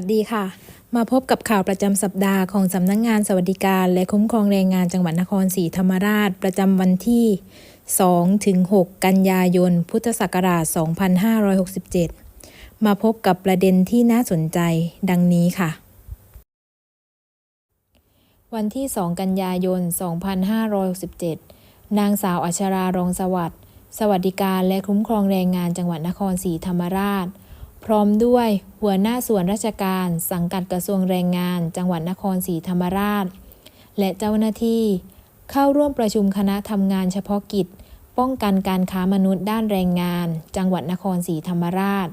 วัสดีค่ะ มาพบกับข่าวประจำสัปดาห์ของสำนักงงานสวัสดิการ และคุ้มครองแรงงานจังหวัดนครศรีธรรมราช ประจำวันที่ 2 ถึง 6 กันยายน พุทธศักราช 2567 มาพบกับประเด็นที่น่าสนใจดังนี้ค่ะ วันที่ 2 กันยายน 2567 นางสาวอัชรารองสวัสดิ์สวัสดิการและคุ้มครองแรงงานจังหวัดนครศรีธรรมราช พร้อมด้วยหัวหน้าส่วนราชการ สังกัดกระทรวงแรงงาน จังหวัดนครศรีธรรมราช และเจ้าหน้าที่ เข้าร่วมประชุมคณะทำงานเฉพาะกิจ ป้องกันการค้ามนุษย์ด้านแรงงาน จังหวัดนครศรีธรรมราช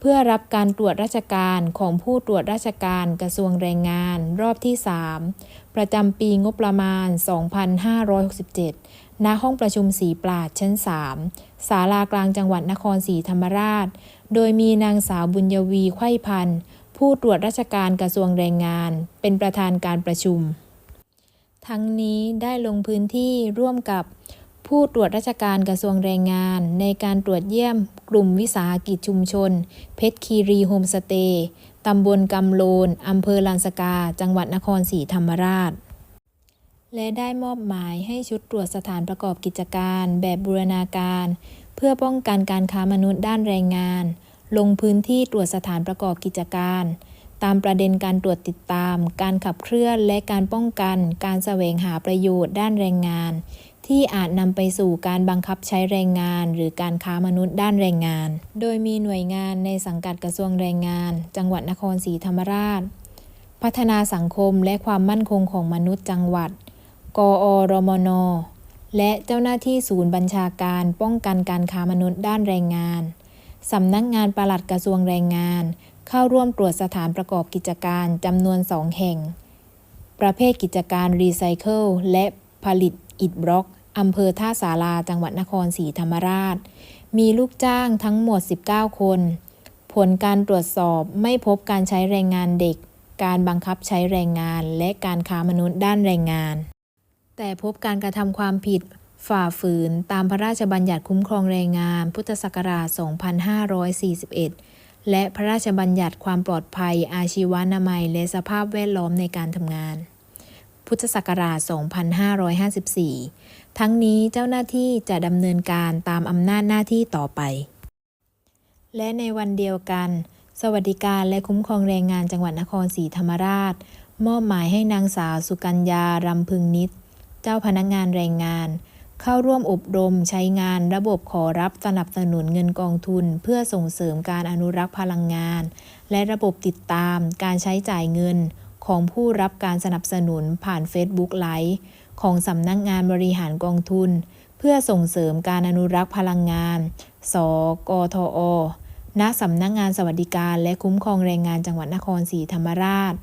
เพื่อรับการตรวจราชการของผู้ตรวจราชการกระทรวงแรงงาน รอบที่ 3 ประจำปีงบประมาณ 2567 ณ ห้องประชุมสีปราดชั้น 3 ศาลากลางจังหวัดนครศรีธรรมราช โดยมีนางสาวบุญยวีไข้พันธ์ ผู้ตรวจราชการกระทรวงแรงงาน เป็นประธานการประชุม ทั้งนี้ได้ลงพื้นที่ร่วมกับ ผู้ตรวจราชการกระทรวงแรงงาน ในการตรวจเยี่ยมกลุ่มวิสาหกิจชุมชน เพชรคีรีโฮมสเตย์ตำบลกำโลนอำเภอลานสกา จังหวัดนครศรีธรรมราช และได้มอบหมายให้ชุดตรวจสถานประกอบกิจการแบบบูรณาการ เพื่อป้องกันการค้ามนุษย์ด้านแรงงาน ลงพื้นที่ตรวจสถานประกอบกิจการ ตามประเด็นการตรวจติดตาม การขับเคลื่อนและการป้องกัน การแสวงหาประโยชน์ด้านแรงงาน ที่อาจนำไปสู่การบังคับใช้แรงงาน หรือการค้ามนุษย์ด้านแรงงาน โดยมีหน่วยงานในสังกัดกระทรวงแรงงาน จังหวัดนครศรีธรรมราช พัฒนาสังคมและความมั่นคงของมนุษย์จังหวัด กอรมน และเจ้าหน้าที่ศูนย์บัญชาการป้องกันการค้ามนุษย์ด้านแรงงานสำนักงานปลัดกระทรวงแรงงาน เข้าร่วมตรวจสถานประกอบกิจการจำนวนสองแห่ง ประเภทกิจการรีไซเคิลและผลิตอิฐบล็อกอำเภอท่าสาราจังหวัดนครศรีธรรมราช มีลูกจ้างทั้งหมด 19 คน ผลการตรวจสอบไม่พบการใช้แรงงานเด็ก การบังคับใช้แรงงาน และการค้ามนุษย์ด้านแรงงาน แต่พบการกระทำความผิดฝ่าฝืนตามพระราชบัญญัติคุ้มครองแรงงาน พุทธศักราช 2541 และพระราชบัญญัติความปลอดภัย อาชีวนามัย และสภาพแวดล้อมในการทำงาน พุทธศักราช 2554 ทั้งนี้เจ้าหน้าที่จะดำเนินการตามอำนาจหน้าที่ต่อไป และในวันเดียวกัน สวัสดิการและคุ้มครองแรงงานจังหวัดนครศรีธรรมราช มอบหมายให้นางสาวสุกัญญารำพึงนิดเจ้าพนักงานแรงงาน เข้าร่วมอบรมใช้งานระบบขอรับสนับสนุนเงินกองทุน เพื่อส่งเสริมการอนุรักษ์พลังงาน และระบบติดตามการใช้จ่ายเงิน ของผู้รับการสนับสนุนผ่าน Facebook ไลฟ์ของสำนักงานบริหารกองทุน เพื่อส่งเสริมการอนุรักษ์พลังงาน สกทอณสำนักงานสวัสดิการและคุ้มครองแรงงานจังหวัดนครศรีธรรมราช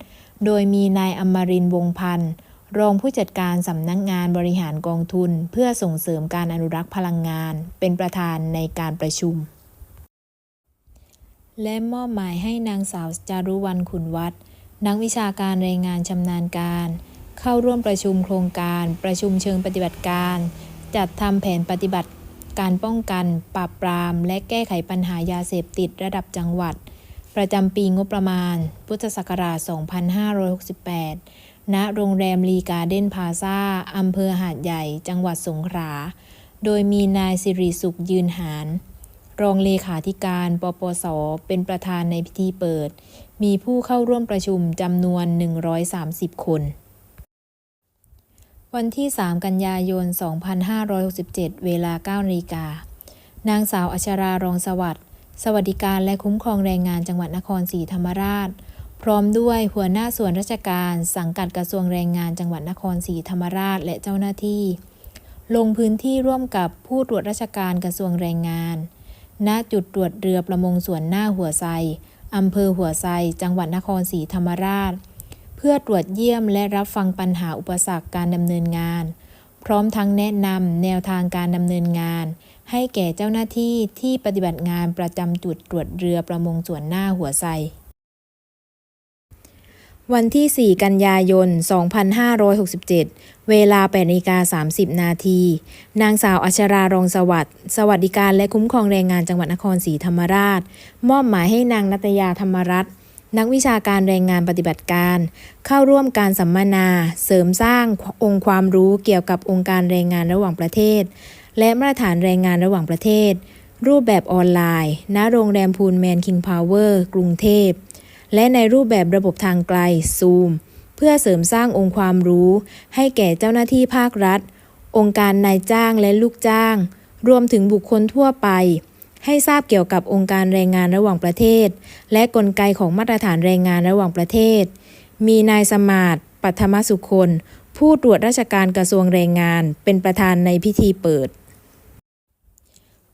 โดยมีนายอมรินทร์วงศพันธ์ รองผู้จัดการสำนักงานบริหารกองทุน เพื่อส่งเสริมการอนุรักษ์พลังงาน เป็นประธานในการประชุม และมอบหมายให้นางสาวจารุวรรณขุนวัฒน์นักวิชาการแรงงานชำนาญการ เข้าร่วมประชุมโครงการ ประชุมเชิงปฏิบัติการ จัดทำแผนปฏิบัติการป้องกัน ปราบปราม และแก้ไขปัญหายาเสพติดระดับจังหวัด ประจำปีงบประมาณ พุทธศักราช 2568 ณโรงแรมลีการ์เด้นพาซาอำเภอหาดใหญ่ จังหวัดสงขลา โดยมีนายสิริสุขยืนหาร รองเลขาธิการปปส เป็นประธานในพิธีเปิด มีผู้เข้าร่วมประชุมจำนวน 130 คน วันที่ 3 กันยายน 2567 เวลา9นาฬิกานางสาวอัชรารองสวัสดิ์ สวัสดิการและคุ้มครองแรงงานจังหวัดนครศรีธรรมราช พร้อมด้วยหัวหน้าส่วนราชการสังกัดกระทรวงแรงงานจังหวัดนครศรีธรรมราชและเจ้าหน้าที่ ลงพื้นที่ร่วมกับผู้ตรวจราชการกระทรวงแรงงาน ณจุดตรวจเรือประมงส่วนหน้าหัวไซอำเภอหัวไซจังหวัดนครศรีธรรมราช เพื่อตรวจเยี่ยมและรับฟังปัญหาอุปสรรคการดำเนินงาน พร้อมทั้งแนะนำแนวทางการดำเนินงาน ให้แก่เจ้าหน้าที่ที่ปฏิบัติงานประจำจุดตรวจเรือประมงส่วนหน้าหัวไซ วันที่ 4 กันยายน 2567 เวลา8นาฬิกา30 นาที นางสาวอัชรารองสวัสดิ์สวัสดิการและคุ้มครองแรงงานจังหวัดนครศรีธรรมราช มอบหมายให้นางนัตยาธรรมรัตน์นักวิชาการแรงงานปฏิบัติการ เข้าร่วมการสัมมนา เสริมสร้างองค์ความรู้เกี่ยวกับองค์การแรงงานระหว่างประเทศ และมาตรฐานแรงงานระหว่างประเทศ รูปแบบออนไลน์ ณ โรงแรมพูลแมนคิงพาวเวอร์ กรุงเทพ และในรูปแบบระบบทางไกลซูมเพื่อเสริมสร้างองค์ความรู้ ให้แก่เจ้าหน้าที่ภาครัฐ องค์การนายจ้างและลูกจ้าง รวมถึงบุคคลทั่วไป ให้ทราบเกี่ยวกับองค์การแรงงานระหว่างประเทศ และกลไกของมาตรฐานแรงงานระหว่างประเทศ มีนายสมาร์ทปัทมสุคนผู้ตรวจราชการกระทรวงแรงงานเป็นประธานในพิธีเปิด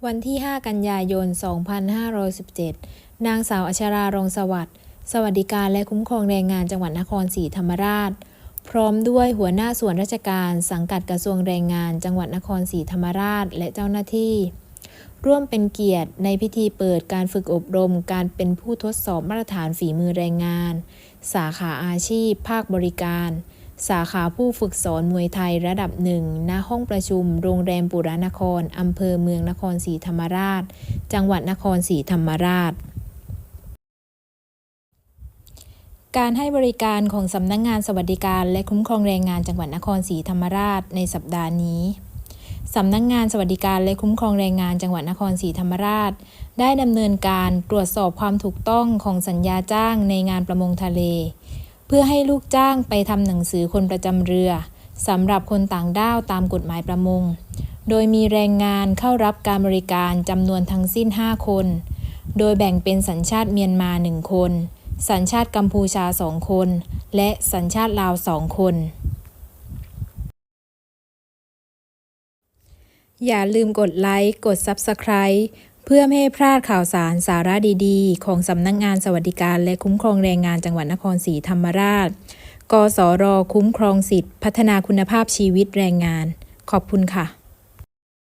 วันที่ 5 กันยายน 2517 นางสาวอัชรารงสวัสดิ์ สวัสดิการและคุ้มครองแรงงานจังหวัดนครศรีธรรมราช พร้อมด้วยหัวหน้าส่วนราชการสังกัดกระทรวงแรงงานจังหวัดนครศรีธรรมราช และเจ้าหน้าที่ ร่วมเป็นเกียรติในพิธีเปิดการฝึกอบรม การเป็นผู้ทดสอบมาตรฐานฝีมือแรงงาน สาขาอาชีพ ภาคบริการ สาขาผู้ฝึกสอนมวยไทยระดับหนึ่งณห้องประชุม โรงแรมปุรานครอำเภอเมืองนครศรีธรรมราช จังหวัดนครศรีธรรมราช การให้บริการของสำนักงงานสวัสดิการ และคุ้มครองแรงงานจังหวัดนครศรีธรรมราชในสัปดาห์นี้สำนักงงานสวัสดิการและคุ้มครองแรงงานจังหวัดนครศรีธรรมราช ได้ดำเนินการตรวจสอบความถูกต้องของสัญญาจ้างในงานประมงทะเล เพื่อให้ลูกจ้างไปทำหนังสือคนประจำเรือสำหรับคนต่างด้าวตามกฎหมายประมง โดยมีแรงงานเข้ารับการบริการจำนวนทั้งสิ้น 5 คน โดยแบ่งเป็นสัญชาติเมียนมา 1 คน สัญชาติกัมพูชา2คน และสัญชาติลาว2คน อย่าลืมกดไลค์ กด Subscribe เพื่อไม่ให้พลาดข่าวสารสาระดีๆ ของสำนักงงานสวัสดิการและคุ้มครองแรงงานจังหวัดนครศรีธรรมราช กสรคุ้มครองสิทธิพัฒนาคุณภาพชีวิตแรงงาน ขอบคุณค่ะ